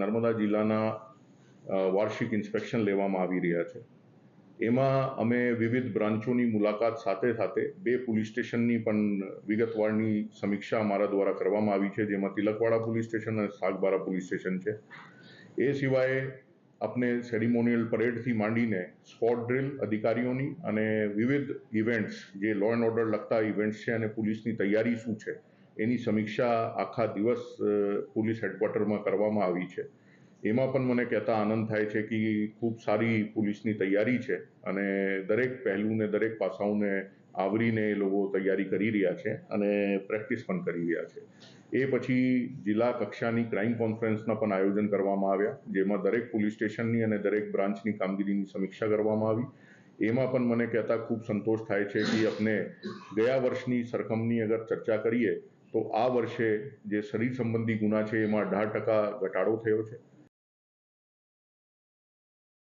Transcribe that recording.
નર્મદા જિલ્લાના વાર્ષિક ઇન્સ્પેક્શન લેવામાં આવી રહ્યા છે. એમાં અમે વિવિધ બ્રાન્ચોની મુલાકાત સાથે સાથે બે પોલીસ સ્ટેશનની પણ વિગતવારની સમીક્ષા અમારા દ્વારા કરવામાં આવી છે, જેમાં તિલકવાડા પોલીસ સ્ટેશન અને સાગબારા પોલીસ સ્ટેશન છે. એ સિવાય આપણે સેરિમોનિયલ પરેડથી માંડીને સ્પોટ ડ્રિલ અધિકારીઓની અને વિવિધ ઇવેન્ટ્સ, જે લો એન્ડ ઓર્ડર લગતા ઇવેન્ટ્સ છે અને પોલીસની તૈયારી શું છે એની સમીક્ષા આખા દિવસ પોલીસ હેડક્વાર્ટરમાં કરવામાં આવી છે. એમાં પણ મને કહેતા આનંદ થાય છે કે ખૂબ સારી પોલીસની તૈયારી છે અને દરેક પહેલુંને દરેક પાસાઓને આવરીને એ લોકો તૈયારી કરી રહ્યા છે અને પ્રેક્ટિસ પણ કરી રહ્યા છે. એ પછી જિલ્લા કક્ષાની ક્રાઇમ કોન્ફરન્સના પણ આયોજન કરવામાં આવ્યા, જેમાં દરેક પોલીસ સ્ટેશનની અને દરેક બ્રાન્ચની કામગીરીની સમીક્ષા કરવામાં આવી. એમાં પણ મને કહેતા ખૂબ સંતોષ થાય છે કે આપણે ગયા વર્ષની સરખામણી અગર ચર્ચા કરીએ તો આ વર્ષે જે શરીર સંબંધી ગુના છે એમાં અઢાર ટકા ઘટાડો થયો છે.